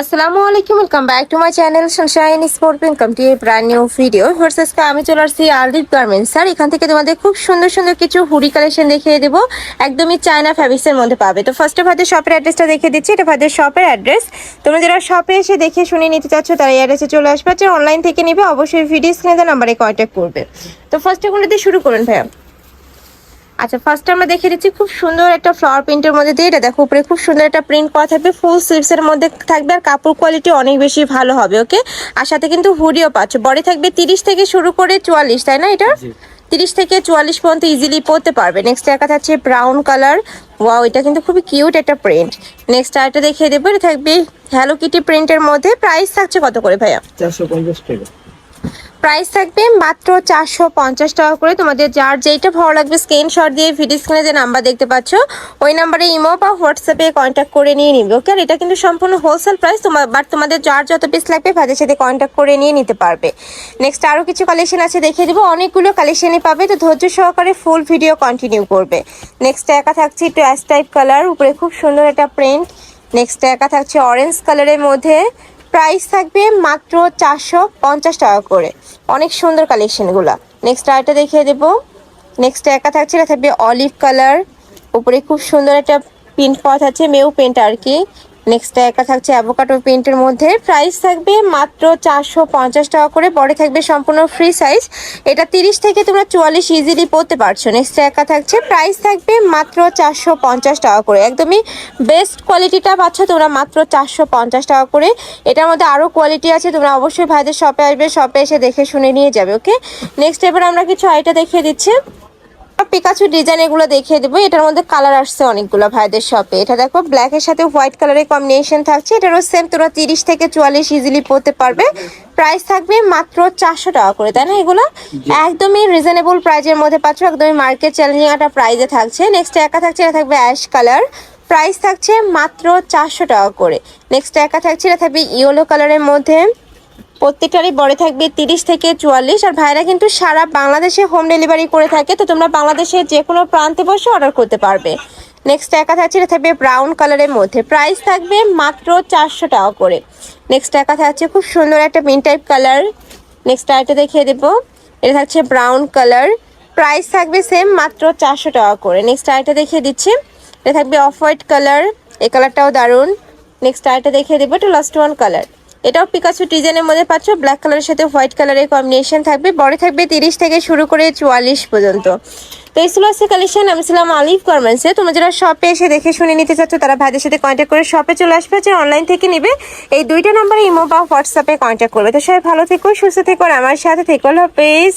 আসসালামু আলাইকুম welcome back to my channel sunshine sport welcome to brand new video ভার্সেসকে আমি চলে আসছি আলদীপ গার্মেন্টস স্যার এখান থেকে তোমাদের খুব সুন্দর সুন্দর কিছু হুডি কালেকশন দেখিয়ে দেবো। একদমই চায়না ফ্যাব্রিক্সের মধ্যে পাবে। তো ফার্স্টে ভাদের শপের অ্যাড্রেসটা দেখিয়ে দিচ্ছি। এটা ভাদের শপের অ্যাড্রেস তোমরা যারা শপে এসে দেখে শুনে নিতে চাচ্ছ, তারা এই অ্যাড্রেসে চলে আসবে। অনলাইন থেকে নিবে, অবশ্যই ভিডিও স্ক্রিনে নাম্বারে কন্ট্যাক্ট করবে। তো ফার্স্টে কোনো দিয়ে শুরু করুন ভাইয়া। আচ্ছা ফার্স্ট আমরা দেখে দিচ্ছি খুব সুন্দর একটা ফ্লাওয়ার প্রিন্টের মধ্যে দিয়ে এটা দেখো উপরে খুব সুন্দর একটা প্রিন্ট করা থাকবে ফুল স্লিভস এর মধ্যে থাকবে আর কাপড় কোয়ালিটি অনেক বেশি ভালো হবে ওকে আর সাথে কিন্তু হুডিও পাচ্ছ বডি থাকবে তিরিশ থেকে শুরু করে চুয়াল্লিশ তাই না এটা? তিরিশ থেকে চুয়াল্লিশ পর্যন্ত ইজিলি পরতে পারবে। নেক্সট একটা থাকছে ব্রাউন কালার ওয়াও এটা কিন্তু খুবই কিউট একটা প্রিন্ট নেক্সট আর আরেকটা দেখিয়ে দেবো এটা থাকবে হ্যালো কিটি প্রিন্টের মধ্যে প্রাইস থাকছে কত করে ভাইয়া? চারশো পঞ্চাশ টাকা। প্রাইস থাকবে মাত্র চারশো পঞ্চাশ টাকা করে। তোমাদের যার যেইটা ভালো লাগবে স্ক্রিনশট দিয়ে ভিডিও স্ক্রিনে যে নাম্বার দেখতে পাচ্ছ, ওই নাম্বারে ইমো বা হোয়াটসঅ্যাপে কন্ট্যাক্ট করে নিয়ে নিবে ওকে আর এটা কিন্তু সম্পূর্ণ হোলসেল প্রাইস তোমার বাট তোমাদের যার যত পিস লাগবে তাদের সাথে কন্ট্যাক্ট করে নিয়ে নিতে পারবে। নেক্সট আরও কিছু কালেকশন আছে দেখিয়ে দেবো, অনেকগুলো কালেকশনই পাবে, তো ধৈর্য সহকারে ফুল ভিডিও কন্টিনিউ করবে। নেক্সট একা থাকছে একটু অ্যাশ টাইপ কালার উপরে খুব সুন্দর একটা প্রিন্ট নেক্সট একা থাকছে অরেঞ্জ কালারের মধ্যে। প্রাইস থাকবে মাত্র চারশো পঞ্চাশ টাকা করে। অনেক সুন্দর কালেকশনগুলো। নেক্সট আরেকটা দেখিয়ে দেবো। নেক্সট একা থাকছে, এটা থাকবে অলিভ কালার উপরে খুব সুন্দর একটা প্রিন্ট পাওয়া থাকছে মেউ প্রিন্ট আর কি। নেক্সট একা থাকছে অ্যাভোকাটো প্রিন্টের মধ্যে। প্রাইস থাকবে মাত্র চারশো পঞ্চাশ টাকা করে। পরে থাকবে সম্পূর্ণ ফ্রি সাইজ এটা তিরিশ থেকে তোমরা চুয়াল্লিশ ইজিলি পড়তে পারছ। নেক্সট একা থাকছে। প্রাইস থাকবে মাত্র চারশো পঞ্চাশ টাকা করে। একদমই বেস্ট কোয়ালিটিটা পাচ্ছ তোমরা মাত্র চারশো পঞ্চাশ টাকা করে। এটার মধ্যে আরও কোয়ালিটি আছে। তোমরা অবশ্যই ভাইদের শপে আসবে। শপে এসে দেখে শুনে নিয়ে যাবে ওকে নেক্সট এবার আমরা কিছু আইটা দেখিয়ে দিচ্ছি। পিকাচু ডিজাইন এগুলো দেখিয়ে দেবো। এটার মধ্যে কালার আসছে অনেকগুলো ভাইদের শপে এটা দেখো ব্ল্যাক এর সাথে হোয়াইট কালারের কম্বিনেশন থাকছে। এটারও সেম তোমরা তিরিশ থেকে চুয়াল্লিশ ইজিলি পড়তে পারবে। প্রাইস থাকবে মাত্র চারশো টাকা করে তাই না এগুলো? একদমই রিজনেবল প্রাইজের মধ্যে পাচ্ছ একদমই মার্কেট চ্যালেঞ্জিং একটা প্রাইজে থাকছে। নেক্সট একা থাকছে এটা থাকবে অ্যাশ কালার প্রাইস থাকছে মাত্র চারশো টাকা করে। নেক্সট একা থাকছে এটা থাকবে ইয়েলো কালারের মধ্যে। প্রত্যেকটারই বড় থাকবে তিরিশ থেকে চুয়াল্লিশ। আর ভাইরা কিন্তু সারা বাংলাদেশে হোম ডেলিভারি করে থাকে, তো তোমরা বাংলাদেশের যে কোনো প্রান্তে বসে অর্ডার করতে পারবে। নেক্সট একা থাকছে, এটা থাকবে ব্রাউন কালারের মধ্যে। প্রাইস থাকবে মাত্র চারশো টাকা করে। নেক্সট একা থাকছে খুব সুন্দর একটা মিন টাইপ কালার নেক্সট আরেকটা দেখিয়ে দেবো। এটা থাকছে ব্রাউন কালার প্রাইস থাকবে সেম মাত্র চারশো টাকা করে। নেক্সট আরেকটা দেখিয়ে দিচ্ছি। এটা থাকবে অফ হোয়াইট কালার এই কালারটাও দারুণ। নেক্সট আরেকটা দেখিয়ে দেবো, এটা লাস্ট ওয়ান কালার এটাও পিকাচু ডিজাইনের মধ্যে পাচ্ছ। ব্ল্যাক কালারের সাথে হোয়াইট কালারের কম্বিনেশন থাকবে। বড় থাকবে তিরিশ থেকে শুরু করে চুয়াল্লিশ পর্যন্ত। তো এই আজকে কালেকশন আমি ছিলাম আলিফ গার্মেন্টসে তোমরা যারা শপে এসে দেখে শুনে নিতে চাচ্ছ, তারা ভাইদের সাথে কন্ট্যাক্ট করে শপে চলে আসবে। যে অনলাইন থেকে নেবে, এই দুইটা নাম্বারে ইমো বা হোয়াটসঅ্যাপে কন্ট্যাক্ট করবে। তো সবাই ভালো থেকো, সুস্থ থেকো, আর আমার সাথে থেকো। পেজ